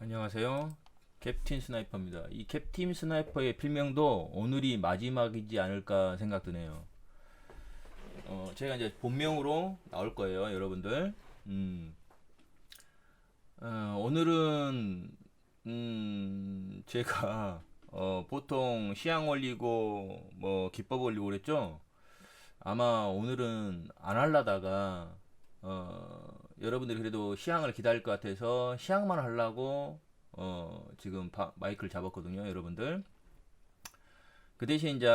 안녕하세요. 캡틴 스나이퍼입니다. 이 캡틴 스나이퍼의 필명도 오늘이 마지막이지 않을까 생각드네요. 어, 제가 이제 본명으로 나올 거예요, 여러분들. 음, 어, 오늘은 음, 제가 어, 보통 시향 올리고 뭐 기법 올리고 그랬죠. 아마 오늘은 안 할라다가 어, 여러분들이 그래도 시향을 기다릴 것 같아서 시향만 하려고 어, 지금 바- 마이크를 잡았거든요, 여러분들. 그 대신 이제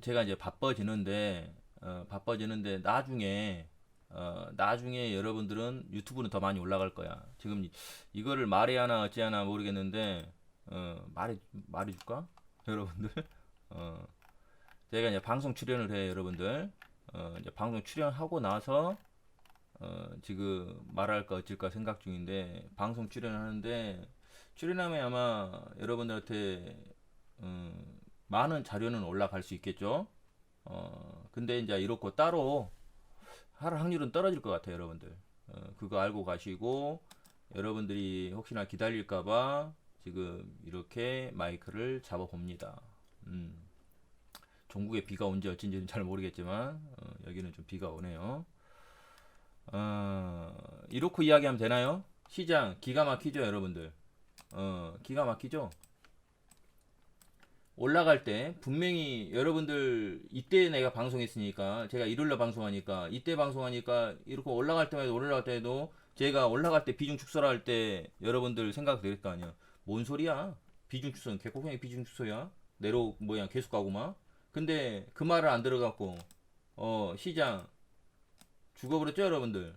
제가 이제 바빠지는데 어, 바빠지는데 나중에 어, 나중에 여러분들은 유튜브는 더 많이 올라갈 거야. 지금 이- 이거를 말해야 하나 어찌 하나 모르겠는데 어, 말해 말해 줄까? 여러분들. 어, 제가 이제 방송 출연을 해 여러분들. 어, 이제 방송 출연하고 나서 어, 지금 말할까 어쩔까 생각 중인데 방송 출연하는데 출연하면 아마 여러분들한테 음, 많은 자료는 올라갈 수 있겠죠. 어, 근데 이제 이렇고 따로 할 확률은 떨어질 것 같아요, 여러분들. 어, 그거 알고 가시고 여러분들이 혹시나 기다릴까봐 지금 이렇게 마이크를 잡아 봅니다. 음, 종국에 비가 온지 어쩐지는 잘 모르겠지만 어, 여기는 좀 비가 오네요. 어, 이렇게 이야기하면 되나요? 시장 기가 막히죠, 여러분들. 어, 기가 막히죠. 올라갈 때 분명히 여러분들 이때 내가 방송했으니까 제가 일요일날 방송하니까 이때 방송하니까 이렇게 올라갈 때마다 올라갈 때도 제가 올라갈 때 비중 축소할 때 여러분들 생각 될거 아니야. 뭔 소리야? 비중 축소는 개코형이 비중 축소야? 내로 뭐야 계속 가고만. 근데 그 말을 안 들어갖고 어 시장 죽어버렸죠 여러분들.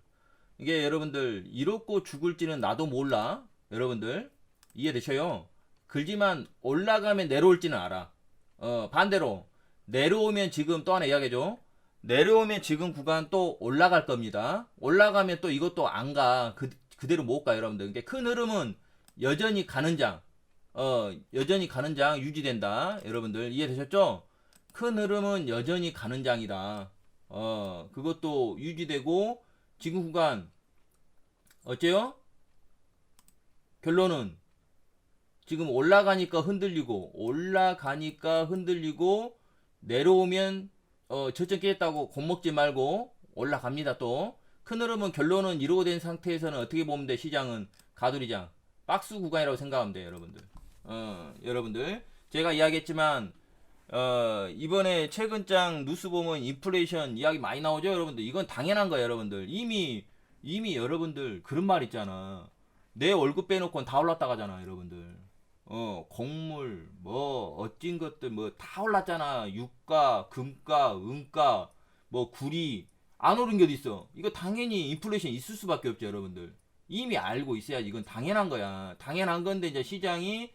이게 여러분들 이렇고 죽을지는 나도 몰라. 여러분들 이해되셔요? 글지만 올라가면 내려올지는 알아. 어, 반대로 내려오면 지금 또 하나 이야기해줘. 내려오면 지금 구간 또 올라갈 겁니다. 올라가면 또 이것도 안 가. 그, 그대로 못 가, 여러분들. 그러니까 큰 흐름은 여전히 가는 장. 어, 여전히 가는 장 유지된다. 여러분들 이해되셨죠? 큰 흐름은 여전히 가는 장이다. 어, 그것도 유지되고 지금 구간 어째요? 결론은 지금 올라가니까 흔들리고 올라가니까 흔들리고 내려오면 어 저점 깨졌다고 겁먹지 말고 올라갑니다 또. 큰 흐름은 결론은 이루어 된 상태에서는 어떻게 보면 돼 시장은. 가두리장. 박스 구간이라고 생각하면 돼요 여러분들. 어 여러분들. 제가 이야기했지만 어 이번에 최근장 뉴스 보면 인플레이션 이야기 많이 나오죠 여러분들 이건 당연한 거예요 여러분들 이미 이미 여러분들 그런 말 있잖아 내 월급 빼놓고는 다 올랐다 가잖아 여러분들 어, 곡물, 뭐, 어찐 것들, 뭐, 다 올랐잖아. 유가, 금가, 은가, 뭐, 구리. 안 오른 게 어딨어. 이거 당연히 인플레이션 있을 수밖에 없죠, 여러분들. 이미 알고 있어야지. 이건 당연한 거야. 당연한 건데, 이제 시장이,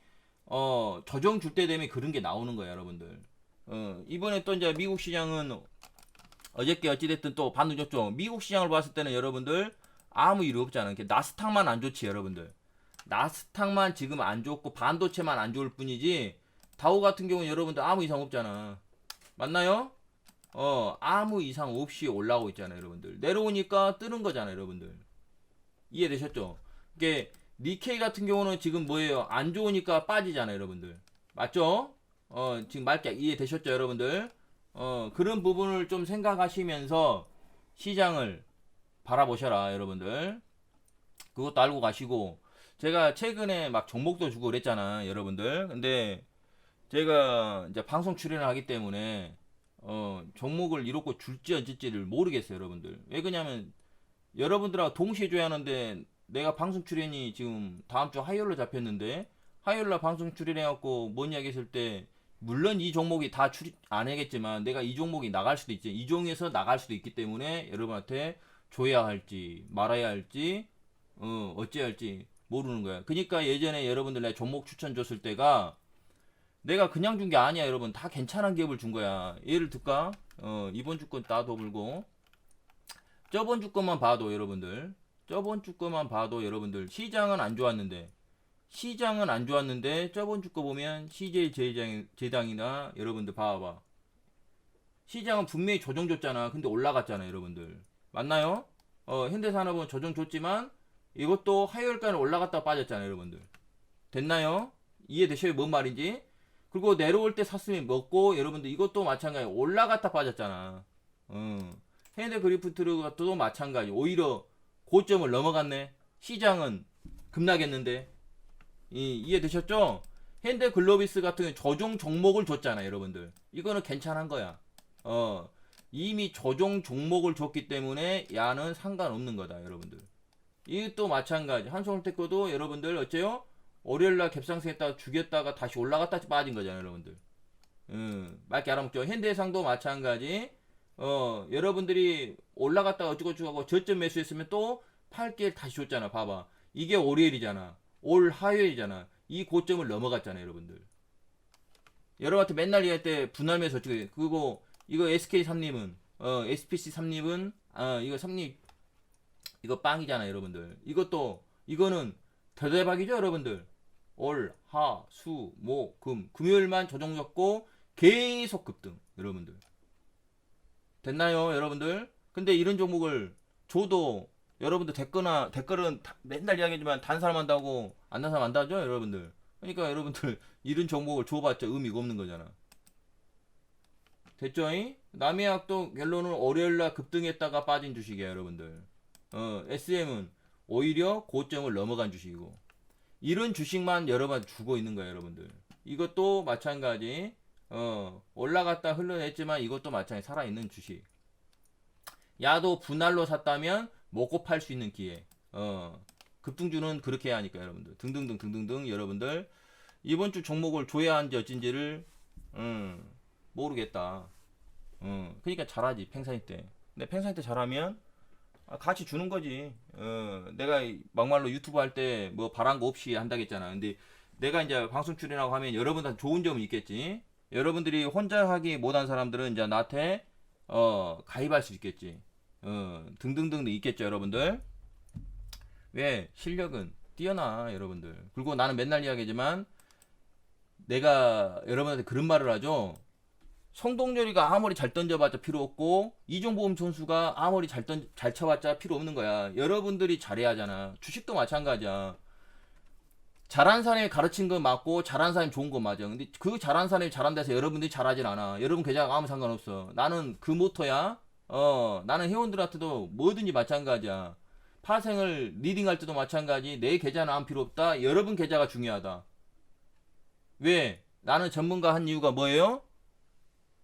어, 조정 줄 때 되면 그런 게 나오는 거야, 여러분들. 어, 이번에 또 이제 미국 시장은 어저께 어찌됐든 또 반등 줬죠. 미국 시장을 봤을 때는 여러분들 아무 일 없잖아. 이렇게 나스닥만 안 좋지, 여러분들. 나스닥만 지금 안 좋고 반도체만 안 좋을 뿐이지 다우 같은 경우는 여러분들 아무 이상 없잖아. 맞나요? 어, 아무 이상 없이 올라오고 있잖아요, 여러분들. 내려오니까 뜨는 거잖아요, 여러분들. 이해되셨죠? 이게 니케이 같은 경우는 지금 뭐예요? 안 좋으니까 빠지잖아요, 여러분들. 맞죠? 어, 지금 맑게 이해되셨죠, 여러분들? 어, 그런 부분을 좀 생각하시면서 시장을 바라보셔라, 여러분들. 그것도 알고 가시고 제가 최근에 막 종목도 주고 그랬잖아, 여러분들. 근데 제가 이제 방송 출연을 하기 때문에 어, 종목을 이렇게 줄지 어쩔지를 모르겠어요, 여러분들. 왜 그러냐면 여러분들하고 동시에 줘야 하는데 내가 방송 출연이 지금 다음 주 화요일로 잡혔는데 화요일날 방송 출연해갖고 뭔 이야기 했을 때 물론 이 종목이 다 출입 안 하겠지만 내가 이 종목이 나갈 수도 있지. 이 종에서 나갈 수도 있기 때문에 여러분한테 줘야 할지 말아야 할지 어, 어찌해야 할지 모르는 거야. 그러니까 예전에 여러분들 내가 종목 추천 줬을 때가 내가 그냥 준 게 아니야, 여러분. 다 괜찮은 기업을 준 거야. 예를 들까? 어, 이번 주건 따도 불고 저번 주 것만 봐도 여러분들 저번 주 것만 봐도 여러분들 시장은 안 좋았는데 시장은 안 좋았는데 저번 주 거 보면 CJ 제당, 제당이나 여러분들 봐봐 시장은 분명히 조정 줬잖아 근데 올라갔잖아 여러분들 맞나요? 어 현대산업은 조정 줬지만 이것도 화요일까지 올라갔다 빠졌잖아요 여러분들 됐나요? 이해되셔요? 뭔 말인지? 그리고 내려올 때 샀으면 먹고 여러분들 이것도 마찬가지 올라갔다 빠졌잖아. 어. 핸드 그리프트도 마찬가지. 오히려 고점을 넘어갔네. 시장은 급락했는데. 이, 이해되셨죠? 핸드 글로비스 같은 조종 종목을 줬잖아, 여러분들. 이거는 괜찮은 거야. 어. 이미 조종 종목을 줬기 때문에 야는 상관없는 거다, 여러분들. 이것도 마찬가지. 한솔테크도 여러분들 어째요? 월요일날 갭상승했다가 죽였다가 다시 올라갔다 빠진 거잖아요, 여러분들. 음, 맞게 알아먹죠. 현대해상도 마찬가지. 어, 여러분들이 올라갔다가 어쩌고저쩌고 저점 매수했으면 또 팔길 다시 줬잖아. 봐봐. 이게 월요일이잖아. 올 화요일이잖아. 이 고점을 넘어갔잖아요, 여러분들. 여러분한테 맨날 얘기할 때 분할 매수 어쩌고 그리고 이거 SK 삼립은 어, SPC 삼립은 아, 이거 삼립 이거 빵이잖아, 여러분들. 이것도 이거는 대대박이죠, 여러분들. 올, 하, 수, 목, 금. 금요일만 조정 잡고 계속 급등, 여러분들. 됐나요, 여러분들? 근데 이런 종목을 줘도 여러분들 댓글나 댓글은 다- 맨날 이야기하지만 단 사람 한다고 안 단 사람 안 다죠, 여러분들. 그러니까 여러분들 이런 종목을 줘봤자 의미가 없는 거잖아. 됐죠? 남해약도 결론은 월요일날 급등했다가 빠진 주식이에요, 여러분들. 어, SM은 오히려 고점을 넘어간 주식이고 이런 주식만 여러분 주고 있는 거예요, 여러분들. 이것도 마찬가지. 어, 올라갔다 흘러냈지만 이것도 마찬가지 살아있는 주식. 야도 분할로 샀다면 먹고 팔 수 있는 기회. 어, 급등주는 그렇게 해야 하니까 여러분들. 등등등 등등등 여러분들 이번 주 종목을 줘야 한지 어쩐지를 음, 모르겠다. 음, 그러니까 잘하지 팽사이 때. 근데 팽사이 때 잘하면 아, 같이 주는 거지. 어, 내가 이- 막말로 유튜브 할 때 뭐 바란 거 없이 한다겠잖아. 근데 내가 이제 방송 출연하고 하면 여러분한테 좋은 점은 있겠지. 여러분들이 혼자 하기 못한 사람들은 이제 나한테 어, 가입할 수 있겠지. 어, 등등등 있겠죠, 여러분들. 왜? 실력은 뛰어나, 여러분들. 그리고 나는 맨날 이야기하지만 내가 여러분한테 그런 말을 하죠. 성동열이가 아무리 잘 던져봤자 필요 없고 이종보험 선수가 아무리 잘, 던, 잘 쳐봤자 필요 없는 거야. 여러분들이 잘해야 하잖아. 주식도 마찬가지야. 잘한 사람이 가르친 거 맞고 잘한 사람이 좋은 거 맞아. 근데 그 잘한 사람이 잘한다 해서 여러분들이 잘하진 않아. 여러분 계좌가 아무 상관없어. 나는 그 모토야. 어, 나는 회원들한테도 뭐든지 마찬가지야. 파생을 리딩할 때도 마찬가지. 내 계좌는 안 필요 없다. 여러분 계좌가 중요하다. 왜? 나는 전문가 한 이유가 뭐예요?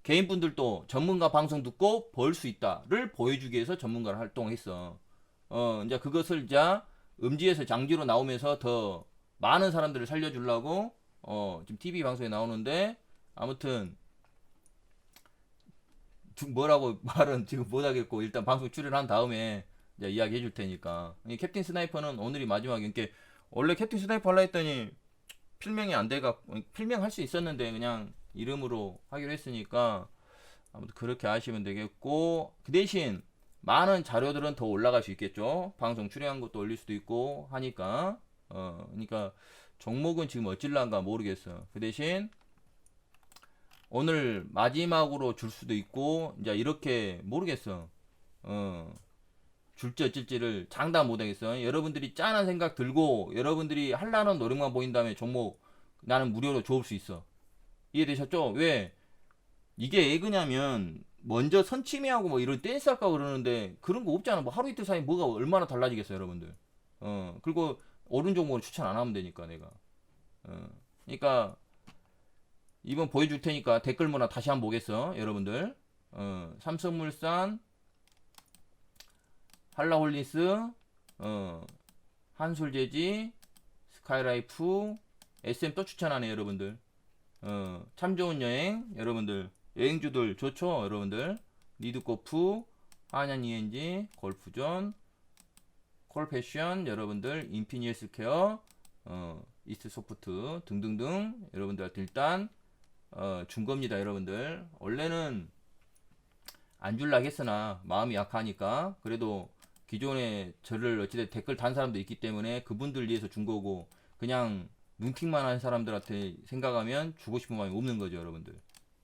개인분들도 전문가 방송 듣고 벌 수 있다를 보여주기 위해서 전문가를 활동했어. 어, 이제 그것을 이제 음지에서 장지로 나오면서 더 많은 사람들을 살려주려고 어, 지금 TV 방송에 나오는데 아무튼 두- 뭐라고 말은 지금 못하겠고 일단 방송 출연한 다음에 이제 이야기 해 줄 테니까. 이 캡틴 스나이퍼는 오늘이 마지막이 니까 원래 캡틴 스나이퍼 할라 했더니 필명이 안 돼가 필명 할 수 있었는데 그냥 이름으로 하기로 했으니까 아무튼 그렇게 하시면 되겠고 그 대신 많은 자료들은 더 올라갈 수 있겠죠. 방송 출연한 것도 올릴 수도 있고 하니까. 어 그러니까 종목은 지금 어찔란가 모르겠어. 그 대신 오늘 마지막으로 줄 수도 있고 이제 이렇게 모르겠어 어 줄지 어쩔지를 장담 못하겠어 여러분들이 짠한 생각 들고 여러분들이 할라는 노력만 보인 다음에 종목 나는 무료로 줘올 수 있어 이해되셨죠? 왜? 이게 왜 그냐면 먼저 선침해하고 뭐 이런 댄스 할까 그러는데 그런 거 없잖아. 뭐 하루 이틀 사이 뭐가 얼마나 달라지겠어, 여러분들. 어. 그리고 옳은 종목을 추천 안 하면 되니까 내가. 어. 그러니까 이번 보여줄 테니까 댓글 문화 다시 한번 보겠어, 여러분들. 어. 삼성물산 한라홀리스 어. 한솔재지 스카이라이프 SM 또 추천하네, 여러분들. 어, 참 좋은 여행 여러분들 여행주들 좋죠 여러분들 리드코프 한양 ENG 골프존 콜패션 여러분들 인피니 헬스케어 어, 이스트소프트 등등등 여러분들한테 일단 어, 준 겁니다 여러분들 원래는 안 줄라 했으나 마음이 약하니까 그래도 기존에 저를 어찌됐든 댓글 단 사람도 있기 때문에 그분들 위해서 준 거고 그냥 눈팅만 한 사람들한테 생각하면 주고 싶은 마음이 없는 거죠, 여러분들.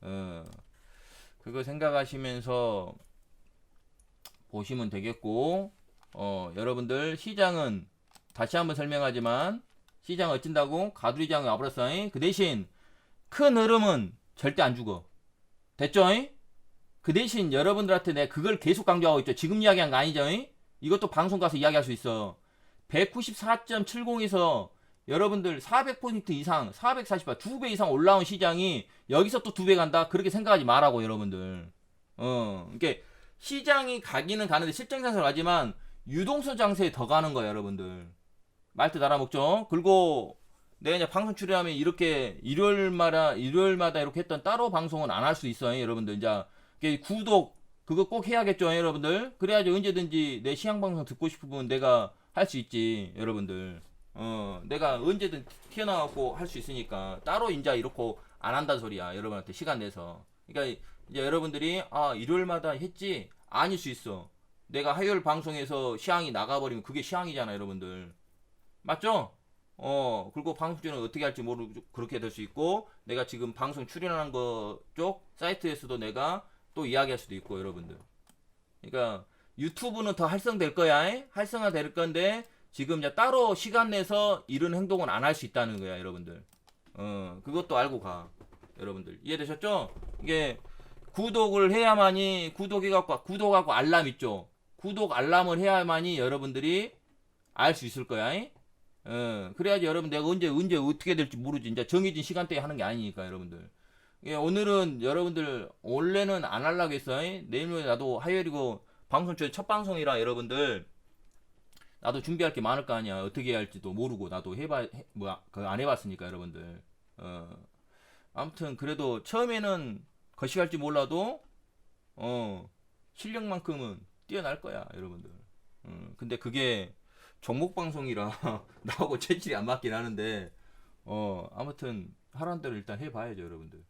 어, 그거 생각하시면서 보시면 되겠고, 어, 여러분들 시장은 다시 한번 설명하지만 시장 어찐다고 가두리장에 와버렸어. 잉? 그 대신 큰 흐름은 절대 안 죽어. 됐죠? 잉? 그 대신 여러분들한테 내가 그걸 계속 강조하고 있죠. 지금 이야기한 거 아니죠? 잉? 이것도 방송 가서 이야기할 수 있어. 194.70에서 여러분들 400포인트 이상, 440바, 2배 이상 올라온 시장이 여기서 또 두 배 간다? 그렇게 생각하지 말라고, 여러분들. 어, 이게 시장이 가기는 가는데 실정 장세를 하지만 유동성 장세에 더 가는 거야, 여러분들. 말뜻 알아먹죠? 그리고 내가 이제 방송 출연하면 이렇게 일요일마다, 일요일마다 이렇게 했던 따로 방송은 안 할 수 있어요, 여러분들. 이제 구독, 그거 꼭 해야겠죠, 여러분들. 그래야지 언제든지 내 시향 방송 듣고 싶으면 내가 할 수 있지, 여러분들. 어, 내가 언제든 튀어나와갖고 할 수 있으니까 따로 인자 이렇게 안 한다는 소리야, 여러분한테 시간 내서. 그러니까 이제 여러분들이 아 일요일마다 했지 아닐 수 있어. 내가 화요일 방송에서 시향이 나가버리면 그게 시향이잖아, 여러분들. 맞죠? 어, 그리고 방송 중에 어떻게 할지 모르고 그렇게 될 수 있고, 내가 지금 방송 출연하는 거쪽 사이트에서도 내가 또 이야기할 수도 있고, 여러분들. 그러니까 유튜브는 더 활성될 거야. 에? 활성화 될 건데, 지금 이제 따로 시간 내서 이런 행동은 안 할 수 있다는 거야, 여러분들. 어, 그것도 알고 가. 여러분들. 이해되셨죠? 이게 구독을 해야만이 구독해갖고, 구독하고 알람 있죠? 구독 알람을 해야만이 여러분들이 알 수 있을 거야. 에? 어, 그래야지 여러분 내가 언제 언제 어떻게 될지 모르지. 이제 정해진 시간대에 하는 게 아니니까 여러분들. 예, 오늘은 여러분들 원래는 안 하려고 했어. 잉? 내일은 나도 화요일이고 방송 첫 방송이라 여러분들 나도 준비할 게 많을 거 아니야. 어떻게 해야 할지도 모르고 나도 해봐 해, 뭐야 그안 해봤으니까 여러분들. 어 아무튼 그래도 처음에는 거시할지 몰라도 어 실력만큼은 뛰어날 거야 여러분들. 음, 근데 그게 종목 방송이라 나하고 체질이 안 맞긴 하는데 어 아무튼 하라는 대로 일단 해봐야죠 여러분들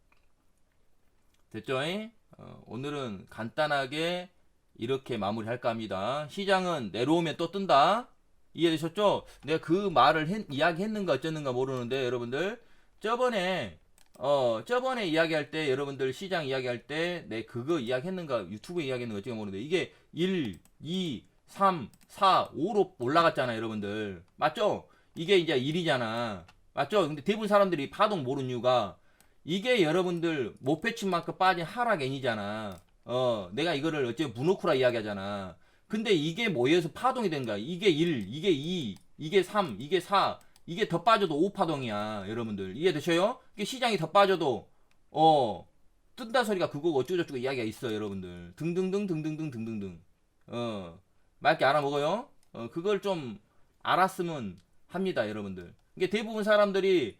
됐죠? 잉? 어, 오늘은 간단하게 이렇게 마무리할까 합니다 시장은 내려오면 또 뜬다 이해되셨죠? 내가 그 말을 했, 이야기했는가 어쨌는가 모르는데 여러분들 저번에 어 저번에 이야기할 때 여러분들 시장 이야기할 때 내 그거 이야기했는가 유튜브에 이야기했는가 어찌가 모르는데 이게 1, 2, 3, 4, 5로 올라갔잖아, 여러분들. 맞죠? 이게 이제 1이잖아. 맞죠? 근데 대부분 사람들이 파동 모르는 이유가 이게 여러분들 목표치만큼 빠진 하락 N이잖아. 어, 내가 이거를 어째 무노쿠라 이야기하잖아. 근데 이게 모여서 파동이 된 거야. 이게 1, 이게 2, 이게 3, 이게 4, 이게 더 빠져도 5파동이야, 여러분들. 이해되셔요? 시장이 더 빠져도, 어, 뜬다 소리가 그거고 어쩌고저쩌고 이야기가 있어, 여러분들. 등등등, 등등등, 등등등. 어, 맑게 알아먹어요. 어, 그걸 좀 알았으면 합니다, 여러분들. 이게 대부분 사람들이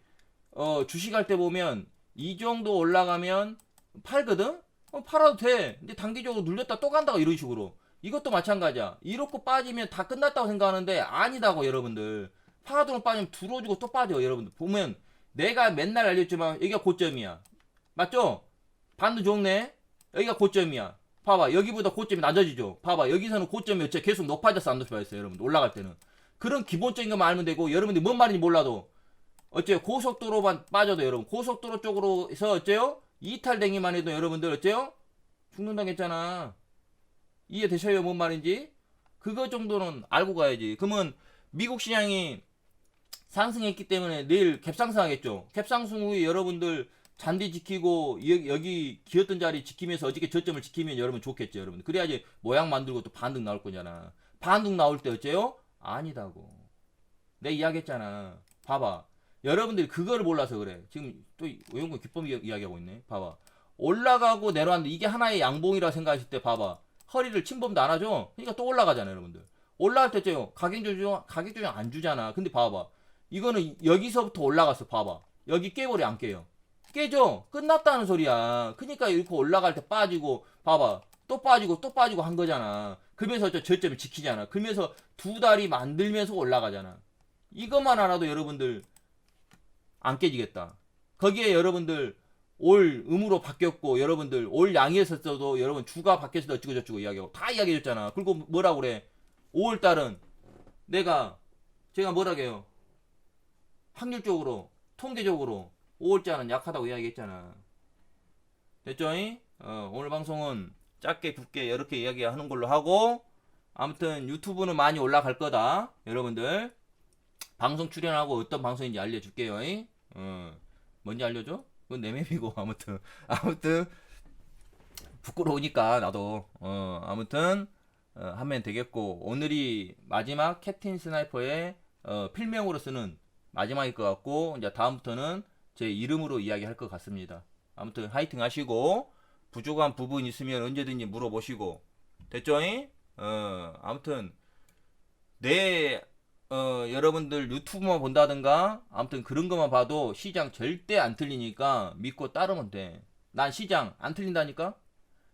어, 주식할 때 보면 이 정도 올라가면 팔거든. 어, 팔아도 돼. 근데 단기적으로 눌렸다 또 간다고 이런 식으로. 이것도 마찬가지야. 이렇게 빠지면 다 끝났다고 생각하는데 아니다고 여러분들. 파라도로 빠지면 들어주고 또 빠져 여러분들. 보면 내가 맨날 알려줬지만 여기가 고점이야. 맞죠? 반도 좋네. 여기가 고점이야. 봐봐 여기보다 고점이 낮아지죠? 봐봐 여기서는 고점이 어째 계속 높아졌어 안 높아졌어 여러분들 올라갈 때는. 그런 기본적인 것만 알면 되고 여러분들이 뭔 말인지 몰라도 어째요? 고속도로만 빠져도 여러분 고속도로 쪽으로 해서 어째요? 이탈되기만 해도 여러분들 어째요? 죽는다겠잖아. 이해되셔요? 뭔 말인지? 그거 정도는 알고 가야지. 그러면 미국 시장이 상승했기 때문에 내일 갭상승하겠죠? 갭상승 후에 여러분들 잔디 지키고 여- 여기 기었던 자리 지키면서 어저께 저점을 지키면 여러분 좋겠죠 여러분. 그래야지 모양 만들고 또 반등 나올 거잖아. 반등 나올 때 어째요? 아니다고. 내가 이야기했잖아. 봐봐. 여러분들이 그거를 몰라서 그래. 지금 또 외용군 기법 이야- 이야기하고 있네. 봐봐. 올라가고 내려왔는데 이게 하나의 양봉이라 생각하실 때 봐봐. 허리를 침범도 안 하죠? 그러니까 또 올라가잖아 여러분들. 올라갈 때 어째요? 가격 조정 가격 조정 안 주잖아. 근데 봐봐. 이거는 여기서부터 올라갔어 봐봐. 여기 깨버려 안 깨요 깨져. 끝났다는 소리야. 그니까 이렇게 올라갈 때 빠지고 봐봐. 또 빠지고 또 빠지고 한 거잖아. 그러면서 저 저점을 지키잖아. 그러면서 두 다리 만들면서 올라가잖아. 이것만 알아도 여러분들 안 깨지겠다. 거기에 여러분들 올 음으로 바뀌었고 여러분들 올 양이었어도 여러분 주가 바뀌어서 어쩌고 저쩌고 이야기하고 다 이야기해줬잖아. 그리고 뭐라고 그래? 5월 달은 내가 제가 뭐라고 해요? 확률적으로 통계적으로 5월자는 약하다고 이야기했잖아. 됐죠? 어, 오늘 방송은 짧게 굵게 이렇게 이야기하는 걸로 하고 아무튼 유튜브는 많이 올라갈 거다. 여러분들 방송 출연하고 어떤 방송인지 알려줄게요. 잉? 어, 뭔지 알려줘? 그건 내 맵이고 아무튼 아무튼 부끄러우니까 나도 어 아무튼 어, 하면 되겠고 오늘이 마지막 캡틴 스나이퍼의 어, 필명으로 쓰는 마지막일 것 같고 이제 다음부터는 제 이름으로 이야기할 것 같습니다. 아무튼 화이팅 하시고 부족한 부분 있으면 언제든지 물어보시고 됐죠잉? 어 아무튼 내 어, 여러분들 유튜브만 본다든가 아무튼 그런 것만 봐도 시장 절대 안 틀리니까 믿고 따르면 돼. 난 시장 안 틀린다니까?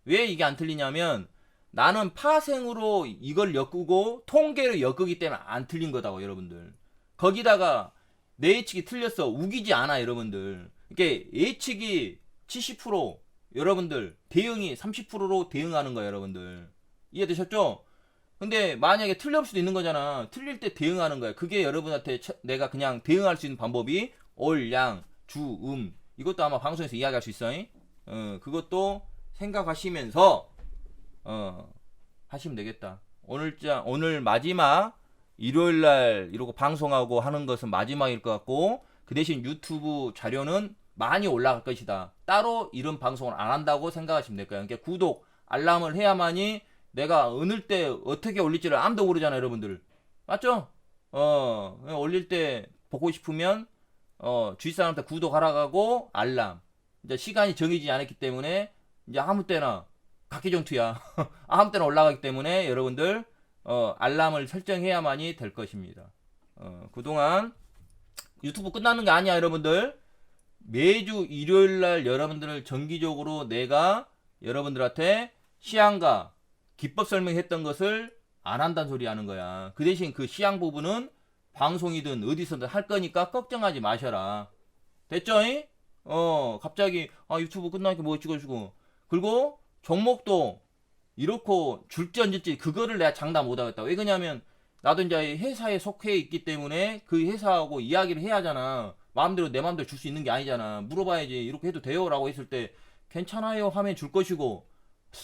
왜 이게 안 틀리냐면 나는 파생으로 이걸 엮고 통계로 엮기 때문에 안 틀린 거다고 여러분들. 거기다가 내 예측이 틀렸어. 우기지 않아 여러분들. 이게 예측이 70% 여러분들 대응이 30%로 대응하는 거야 여러분들. 이해되셨죠? 근데 만약에 틀릴 수도 있는 거잖아. 틀릴 때 대응하는 거야. 그게 여러분한테 처- 내가 그냥 대응할 수 있는 방법이 올, 양, 주, 음. 이것도 아마 방송에서 이야기할 수 있어. 잉? 어, 그것도 생각하시면서 어, 하시면 되겠다. 오늘 자 오늘 마지막 일요일 날 이러고 방송하고 하는 것은 마지막일 것 같고 그 대신 유튜브 자료는 많이 올라갈 것이다. 따로 이런 방송을 안 한다고 생각하시면 될 거예요. 그러니까 구독, 알람을 해야만이 내가 어느 때 어떻게 올릴지를 아무도 모르잖아요, 여러분들. 맞죠? 어, 올릴 때 보고 싶으면 어, 주위 사람한테 구독하라고 알람. 이제 시간이 정해지지 않았기 때문에 이제 아무 때나 각기정투야. 아무 때나 올라가기 때문에 여러분들 어, 알람을 설정해야만이 될 것입니다. 어, 그동안 유튜브 끝나는 게 아니야, 여러분들. 매주 일요일 날 여러분들을 정기적으로 내가 여러분들한테 시향과 기법 설명했던 것을 안 한다는 소리 하는 거야. 그 대신 그 시향 부분은 방송이든 어디서든 할 거니까 걱정하지 마셔라. 됐죠? 잉? 어, 갑자기, 아, 유튜브 끝나니까 뭐 찍어주고. 그리고 종목도 이렇고 줄지 안 줄지 그거를 내가 장담 못 하겠다. 왜 그러냐면 나도 이제 회사에 속해 있기 때문에 그 회사하고 이야기를 해야 하잖아. 마음대로 내 마음대로 줄 수 있는 게 아니잖아. 물어봐야지 이렇게 해도 돼요? 라고 했을 때 괜찮아요 하면 줄 것이고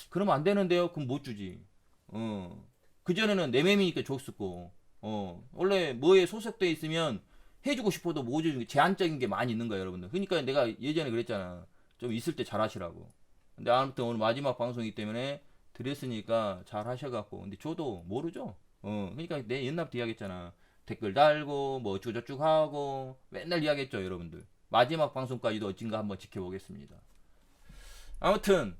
그러면 안 되는데요? 그럼 못 주지. 어. 그전에는 내 맴이니까 줬었고 어. 원래 뭐에 소속돼 있으면 해주고 싶어도 못 해주는 게 제한적인 게 많이 있는 거야 여러분들. 그러니까 내가 예전에 그랬잖아. 좀 있을 때 잘하시라고. 근데 아무튼 오늘 마지막 방송이기 때문에 드렸으니까 잘 하셔갖고. 근데 저도 모르죠. 어 그러니까 내 옛날부터 이야기했잖아. 댓글 달고 뭐 어쩌고저쩌고 하고 맨날 이야기했죠 여러분들. 마지막 방송까지도 어딘가 한번 지켜보겠습니다. 아무튼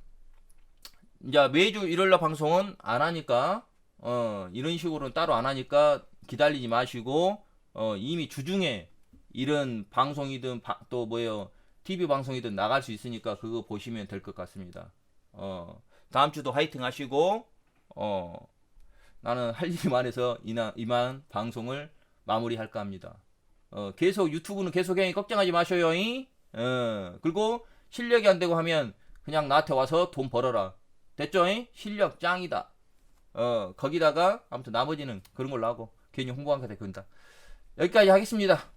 이제 매주 일요일날 방송은 안 하니까 어 이런 식으로는 따로 안 하니까 기다리지 마시고 어 이미 주중에 이런 방송이든 바- 또 뭐예요? TV 방송이든 나갈 수 있으니까 그거 보시면 될 것 같습니다. 어 다음 주도 화이팅 하시고 어 나는 할 일이 많아서 이나 이만 방송을 마무리할까 합니다. 어 계속 유튜브는 계속 해 걱정하지 마셔요. 잉? 어 그리고 실력이 안 되고 하면 그냥 나한테 와서 돈 벌어라. 됐죠? 잉? 실력 짱이다. 어 거기다가 아무튼 나머지는 그런 걸로 하고 괜히 홍보한 게 된다. 여기까지 하겠습니다.